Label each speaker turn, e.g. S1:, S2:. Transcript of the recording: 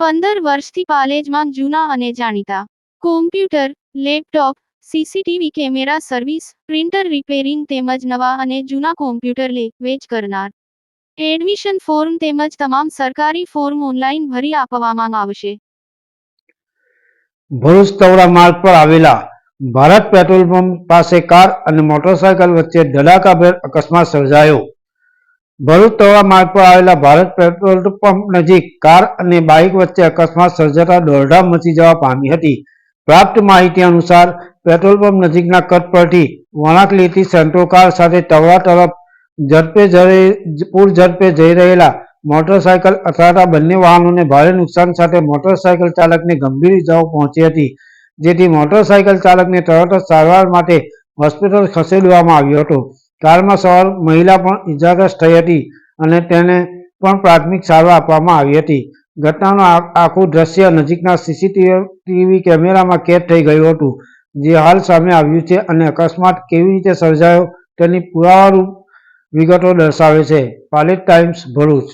S1: પંદર વર્ષથી પાલેજમાં જૂના અને જાણીતા. Computer laptop CCTV camera service printer repairing તેમજ નવા અને જૂના કોમ્પ્યુટર લે, વેચ કરનાર. એડમિશન ફોર્મ તેમજ તમામ સરકારી ફોર્મ ઓનલાઈન ભરી આપવામાં આવશે.
S2: ભરૂચ તવડા માર્ગ પર આવેલા ભારત પેટ્રોલ પંપ પાસે કાર અને મોટરસાયકલ વચ્ચે ધડાકાભેર અકસ્માત સર્જાયો. ભરૂચ તવડા માર્ગ પર આવેલા ભારત પેટ્રોલ પંપ નજીક કાર અને બાઇક વચ્ચે અકસ્માત સર્જાતા દોડધામ મચી જવા પામી હતી. પ્રાપ્ત માહિતી અનુસાર, પેટ્રોલ પંપ નજીકના કટ પરથી વળાંક લેતી સેન્ટ્રો કાર સાથે તળવા તરફ ઝડપે પૂર ઝડપે જઈ રહેલા મોટરસાયકલ અથડાતા બંને વાહનોને ભારે નુકસાન સાથે મોટરસાયકલ ચાલકને ગંભીર ઇજાઓ પહોંચી હતી, જેથી મોટરસાયકલ ચાલકને તરત જ સારવાર માટે હોસ્પિટલ ખસેડવામાં આવ્યો હતો. કારમાં સવાર મહિલા પણ ઇજાગ્રસ્ત થઈ હતી અને તેને પણ પ્રાથમિક સારવાર આપવામાં આવી હતી. ઘટનાનું આખું દ્રશ્ય નજીકના સીસીટીવી કેમેરામાં કેદ થઈ ગયું હતું, જે હાલ સામે આવ્યું છે અને અકસ્માત કેવી રીતે સર્જાયો તેની પુરાવારૂપ વિગતો દર્શાવે છે. પાલિત ટાઈમ્સ ભરૂચ.